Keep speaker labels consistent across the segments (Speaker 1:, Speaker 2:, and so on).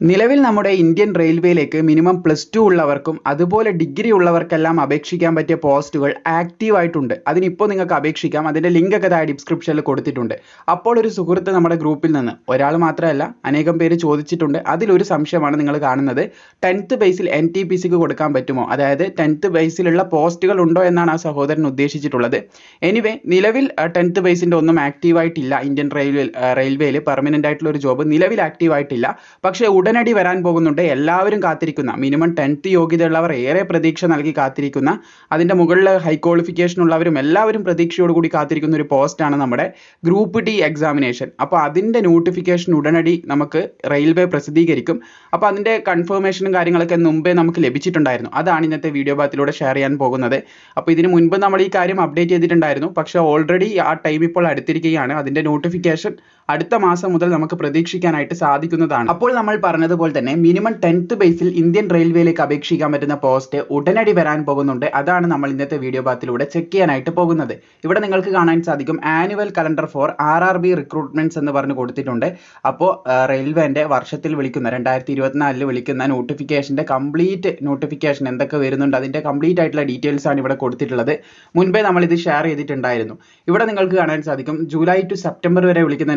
Speaker 1: നിലവിൽ നമ്മുടെ ഇന്ത്യൻ റെയിൽവേയിലേക്ക് മിനിമം പ്ലസ് ടു ഉള്ളവർക്കും അതുപോലെ ഡിഗ്രി ഉള്ളവർക്കെല്ലാം അപേക്ഷിക്കാൻ പറ്റിയ പോസ്റ്റുകൾ ആക്റ്റീവായിട്ടുണ്ട്. അതിനിപ്പോൾ നിങ്ങൾക്ക് അപേക്ഷിക്കാം. അതിന്റെ ലിങ്ക് ഒക്കെ താഴെ ഡിസ്ക്രിപ്ഷനിൽ കൊടുത്തിട്ടുണ്ട്. അപ്പോൾ ഒരു സുഹൃത്ത് നമ്മുടെ ഗ്രൂപ്പിൽ നിന്ന് ഒരാൾ മാത്രമല്ല അനേകം പേര് ചോദിച്ചിട്ടുണ്ട്. അതിലൊരു സംശയമാണ് നിങ്ങൾ കാണുന്നത്. ടെൻത്ത് ബേസിൽ എൻ ടി പി സിക്ക് കൊടുക്കാൻ പറ്റുമോ? അതായത് ടെൻത്ത് ബേസിലുള്ള പോസ്റ്റുകൾ ഉണ്ടോ എന്നാണ് ആ സഹോദരൻ ഉദ്ദേശിച്ചിട്ടുള്ളത്. എനിവേ നിലവിൽ ടെൻത്ത് ബേസിന്റെ ഒന്നും ആക്റ്റീവായിട്ടില്ല. ഇന്ത്യൻ റെയിൽവേ റെയിൽവേയിൽ പെർമനന്റ് ആയിട്ടുള്ള ഒരു ജോബ് നിലവിൽ ആക്റ്റീവായിട്ടില്ല. പക്ഷേ ഉടനടി വരാൻ പോകുന്നുണ്ട്. എല്ലാവരും കാത്തിരിക്കുന്ന മിനിമം ടെൻത്ത് യോഗ്യതയുള്ളവർ ഏറെ പ്രതീക്ഷ നൽകി കാത്തിരിക്കുന്ന അതിന്റെ മുകളിൽ ഹൈ ക്വാളിഫിക്കേഷൻ ഉള്ളവരും എല്ലാവരും പ്രതീക്ഷയോടുകൂടി കാത്തിരിക്കുന്ന ഒരു പോസ്റ്റാണ് നമ്മുടെ ഗ്രൂപ്പ് ഡി എക്സാമിനേഷൻ അപ്പോൾ അതിന്റെ നോട്ടിഫിക്കേഷൻ ഉടനടി നമുക്ക് റെയിൽവേ പ്രസിദ്ധീകരിക്കും. അപ്പോൾ അതിന്റെ കൺഫർമേഷനും കാര്യങ്ങളൊക്കെ മുമ്പേ നമുക്ക് ലഭിച്ചിട്ടുണ്ടായിരുന്നു. അതാണ് ഇന്നത്തെ വീഡിയോ ഭാഗത്തിലൂടെ ഷെയർ ചെയ്യാൻ പോകുന്നത്. അപ്പോൾ ഇതിന് മുൻപ് നമ്മൾ ഈ കാര്യം അപ്ഡേറ്റ് ചെയ്തിട്ടുണ്ടായിരുന്നു. പക്ഷേ ഓൾറെഡി ആ ടൈം ഇപ്പോൾ അടുത്തിരിക്കുകയാണ്. അതിന്റെ നോട്ടിഫിക്കേഷൻ അടുത്ത മാസം മുതൽ നമുക്ക് പ്രതീക്ഷിക്കാനായിട്ട് സാധിക്കുന്നതാണ്. അപ്പോൾ നമ്മൾ പറഞ്ഞതുപോലെ തന്നെ മിനിമം ടെൻത്ത് ബേസിൽ ഇന്ത്യൻ റെയിൽവേയിലേക്ക് അപേക്ഷിക്കാൻ പറ്റുന്ന പോസ്റ്റ് ഉടനടി വരാൻ പോകുന്നുണ്ട്. അതാണ് നമ്മൾ ഇന്നത്തെ വീഡിയോ ഭാഗത്തിലൂടെ ചെക്ക് ചെയ്യാനായിട്ട് പോകുന്നത്. ഇവിടെ നിങ്ങൾക്ക് കാണാൻ സാധിക്കും annual calendar for R R B recruitments എന്ന് പറഞ്ഞ് കൊടുത്തിട്ടുണ്ട്. അപ്പോൾ റെയിൽവേന്റെ വർഷത്തിൽ വിളിക്കുന്ന രണ്ടായിരത്തി ഇരുപത്തിനാലിൽ വിളിക്കുന്ന നോട്ടിഫിക്കേഷന്റെ കംപ്ലീറ്റ് നോട്ടിഫിക്കേഷൻ എന്തൊക്കെ വരുന്നുണ്ട് അതിന്റെ കംപ്ലീറ്റ് ആയിട്ടുള്ള ഡീറ്റെയിൽസ് ആണ് ഇവിടെ കൊടുത്തിട്ടുള്ളത്. മുൻപേ നമ്മൾ ഇത് ഷെയർ ചെയ്തിട്ടുണ്ടായിരുന്നു. ഇവിടെ നിങ്ങൾക്ക് കാണാൻ സാധിക്കും ജൂലൈ ടു സെപ്റ്റംബർ വരെ വിളിക്കുന്ന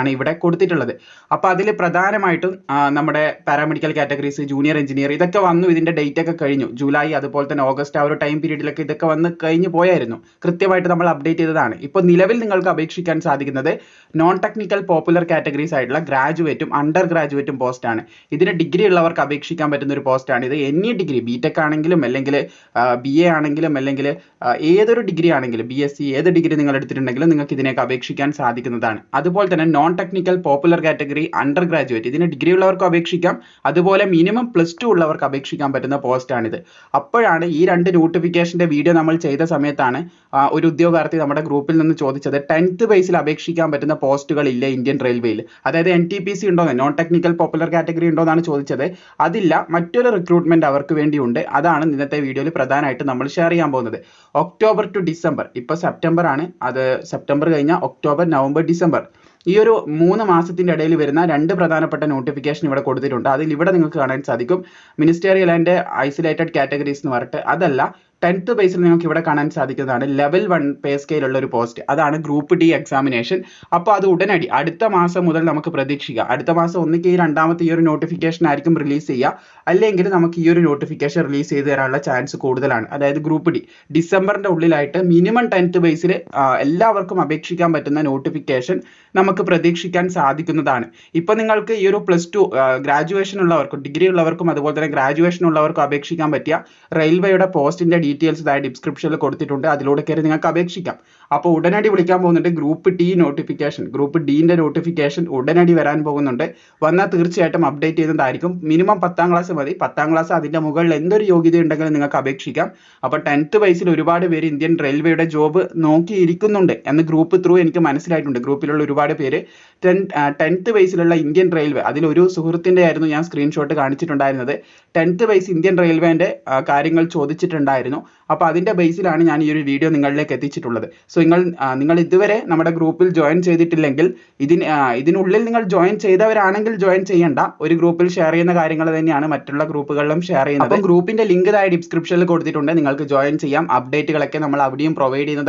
Speaker 1: ആണ് ഇവിടെ കൊടുത്തിട്ടുള്ളത്. അപ്പോൾ അതിൽ പ്രധാനമായിട്ടും നമ്മുടെ പാരാമെഡിക്കൽ കാറ്റഗറീസ് ജൂനിയർ എഞ്ചിനീയർ ഇതൊക്കെ വന്നു ഇതിന്റെ ഡേറ്റ് ഒക്കെ കഴിഞ്ഞു. ജൂലൈ അതുപോലെ തന്നെ ഓഗസ്റ്റ് ആ ഒരു ടൈം പീരീഡിലൊക്കെ ഇതൊക്കെ വന്ന് കഴിഞ്ഞു പോയായിരുന്നു. കൃത്യമായിട്ട് നമ്മൾ അപ്ഡേറ്റ് ചെയ്തതാണ്. ഇപ്പോൾ നിലവിൽ നിങ്ങൾക്ക് അപേക്ഷിക്കാൻ സാധിക്കുന്നത് നോൺ ടെക്നിക്കൽ പോപ്പുലർ കാറ്റഗറീസ് ആയിട്ടുള്ള ഗ്രാജുവേറ്റും അണ്ടർ ഗ്രാജുവേറ്റും പോസ്റ്റാണ് ഇതിന് ഡിഗ്രി ഉള്ളവർക്ക് അപേക്ഷിക്കാൻ പറ്റുന്ന ഒരു പോസ്റ്റാണ് ഇത് എനി ഡിഗ്രി ബി ടെക് ആണെങ്കിലും അല്ലെങ്കിൽ ബി എ ആണെങ്കിലും അല്ലെങ്കിൽ ഏതൊരു ഡിഗ്രി ആണെങ്കിലും ബി എസ് സി ഏത് ഡിഗ്രി നിങ്ങൾ എടുത്തിട്ടുണ്ടെങ്കിലും നിങ്ങൾക്ക് ഇതിനേക്ക് അപേക്ഷിക്കാൻ സാധിക്കുന്നതാണ്. അതുപോലെ തന്നെ non technical popular category undergraduate ഇതിന് ഡിഗ്രി ഉള്ളവർക്ക് അപേക്ഷിക്കാം. അതുപോലെ മിനിമം പ്ലസ് ടു ഉള്ളവർക്ക് അപേക്ഷിക്കാൻ പറ്റുന്ന പോസ്റ്റാണിത് അപ്പോഴാണ് ഈ രണ്ട് നോട്ടിഫിക്കേഷന്റെ വീഡിയോ നമ്മൾ ചെയ്ത സമയത്താണ് ഒരു ഉദ്യോഗാർത്ഥി നമ്മുടെ ഗ്രൂപ്പിൽ നിന്ന് ചോദിച്ചത് ടെൻത്ത് ബേസിൽ അപേക്ഷിക്കാൻ പറ്റുന്ന പോസ്റ്റുകൾ ഇല്ല ഇന്ത്യൻ റെയിൽവേയിൽ അതായത് എൻ ടി പി സി ഉണ്ടോ? നോൺ ടെക്നിക്കൽ പോപ്പുലർ കാറ്റഗറി ഉണ്ടോ എന്നാണ് ചോദിച്ചത്. അതില്ല മറ്റൊരു റിക്രൂട്ട്മെന്റ് അവർക്ക് വേണ്ടിയുണ്ട്. അതാണ് ഇന്നത്തെ വീഡിയോയിൽ പ്രധാനമായിട്ട് നമ്മൾ ഷെയർ ചെയ്യാൻ പോകുന്നത്. ഒക്ടോബർ ടു ഡിസംബർ ഇപ്പോൾ സെപ്റ്റംബർ ആണ്. അത് സെപ്റ്റംബർ കഴിഞ്ഞാൽ ഒക്ടോബർ നവംബർ ഡിസംബർ ഈ ഒരു മൂന്ന് മാസത്തിന്റെ ഇടയിൽ വരുന്ന രണ്ട് പ്രധാനപ്പെട്ട നോട്ടിഫിക്കേഷൻ ഇവിടെ കൊടുത്തിട്ടുണ്ട്. അതിൽ ഇവിടെ നിങ്ങൾക്ക് കാണാൻ സാധിക്കും. മിനിസ്റ്റേറിയൽ ആൻഡ് ഐസൊലേറ്റഡ് കാറ്റഗറീസ് എന്ന് പറഞ്ഞിട്ട്. അതല്ല ടെൻത്ത് ബേസിൽ നിങ്ങൾക്ക് ഇവിടെ കാണാൻ സാധിക്കുന്നതാണ് ലെവൽ വൺ പേ സ്കെയിലുള്ള ഒരു പോസ്റ്റ്. അതാണ് ഗ്രൂപ്പ് ഡി എക്സാമിനേഷൻ. അപ്പോൾ അത് ഉടനടി അടുത്ത മാസം മുതൽ നമുക്ക് പ്രതീക്ഷിക്കാം. അടുത്ത മാസം ഒന്നിക്ക് ഈ രണ്ടാമത്തെ ഈ ഒരു നോട്ടിഫിക്കേഷൻ ആയിരിക്കും റിലീസ് ചെയ്യുക. അല്ലെങ്കിൽ നമുക്ക് ഈ ഒരു നോട്ടിഫിക്കേഷൻ റിലീസ് ചെയ്ത് തരാനുള്ള ചാൻസ് കൂടുതലാണ്. അതായത് ഗ്രൂപ്പ് ഡി. ഡിസംബറിന്റെ ഉള്ളിലായിട്ട് മിനിമം ടെൻത്ത് ബേസിൽ എല്ലാവർക്കും അപേക്ഷിക്കാൻ പറ്റുന്ന നോട്ടിഫിക്കേഷൻ നമുക്ക് പ്രതീക്ഷിക്കാൻ സാധിക്കുന്നതാണ്. ഇപ്പോൾ നിങ്ങൾക്ക് ഈ ഒരു പ്ലസ് ടു ഗ്രാജുവേഷൻ ഉള്ളവർക്കും ഡിഗ്രി ഉള്ളവർക്കും അതുപോലെ തന്നെ ഗ്രാജുവേഷൻ ഉള്ളവർക്കും അപേക്ഷിക്കാൻ പറ്റിയ റെയിൽവേയുടെ പോസ്റ്റിന്റെ ഡീറ്റെയിൽസ് ഇതായി ഡിസ്ക്രിപ്ഷനിൽ കൊടുത്തിട്ടുണ്ട്. അതിലൂടെ കയറി നിങ്ങൾക്ക് അപേക്ഷിക്കാം. അപ്പോൾ ഉടനടി വിളിക്കാൻ പോകുന്നുണ്ട് ഗ്രൂപ്പ് ടി നോട്ടിഫിക്കേഷൻ ഗ്രൂപ്പ് ഡീന്റെ നോട്ടിഫിക്കേഷൻ ഉടനടി വരാൻ പോകുന്നുണ്ട്. വന്നാൽ തീർച്ചയായിട്ടും അപ്ഡേറ്റ് ചെയ്യുന്നതായിരിക്കും. മിനിമം പത്താം ക്ലാസ് മതി. പത്താം ക്ലാസ് അതിന്റെ മുകളിൽ എന്തൊരു യോഗ്യത ഉണ്ടെങ്കിലും നിങ്ങൾക്ക് അപേക്ഷിക്കാം. അപ്പോൾ ടെൻത്ത് വയസ്സിൽ ഒരുപാട് പേര് ഇന്ത്യൻ റെയിൽവേയുടെ ജോബ് നോക്കിയിരിക്കുന്നുണ്ട് എന്ന് ഗ്രൂപ്പ് ത്രൂ എനിക്ക് മനസ്സിലായിട്ടുണ്ട്. ഗ്രൂപ്പിലുള്ള ഒരുപാട് പേര്. ടെൻ ടെൻത്ത് വയസ്സിലുള്ള ഇന്ത്യൻ റെയിൽവേ അതിലൊരു സുഹൃത്തിന്റെ ആയിരുന്നു ഞാൻ സ്ക്രീൻഷോട്ട് കാണിച്ചിട്ടുണ്ടായിരുന്നത്. ടെൻത്ത് വയസ്സ് ഇന്ത്യൻ റെയിൽവേന്റെ കാര്യങ്ങൾ ചോദിച്ചിട്ടുണ്ടായിരുന്നു. അപ്പോൾ അതിന്റെ ബേസിലാണ് ഞാൻ ഈ ഒരു വീഡിയോ നിങ്ങളിലേക്ക് എത്തിച്ചിട്ടുള്ളത്. സോ നിങ്ങൾ നിങ്ങൾ ഇതുവരെ നമ്മുടെ ഗ്രൂപ്പിൽ ജോയിൻ ചെയ്തിട്ടില്ലെങ്കിൽ ഇതിന് ഇതിനുള്ളിൽ നിങ്ങൾ ജോയിൻ ചെയ്തവരാണെങ്കിൽ ജോയിൻ ചെയ്യണ്ട. ഒരു ഗ്രൂപ്പിൽ ഷെയർ ചെയ്യുന്ന കാര്യങ്ങൾ തന്നെയാണ് മറ്റുള്ള ഗ്രൂപ്പുകളിലും ഷെയർ ചെയ്യുന്നത്. അപ്പം ഗ്രൂപ്പിന്റെ ലിങ്ക് താഴെ ഡിസ്ക്രിപ്ഷനിൽ കൊടുത്തിട്ടുണ്ട്. നിങ്ങൾക്ക് ജോയിൻ ചെയ്യാം. അപ്ഡേറ്റുകളൊക്കെ നമ്മൾ അവിടെയും പ്രൊവൈഡ് ചെയ്യുന്നത്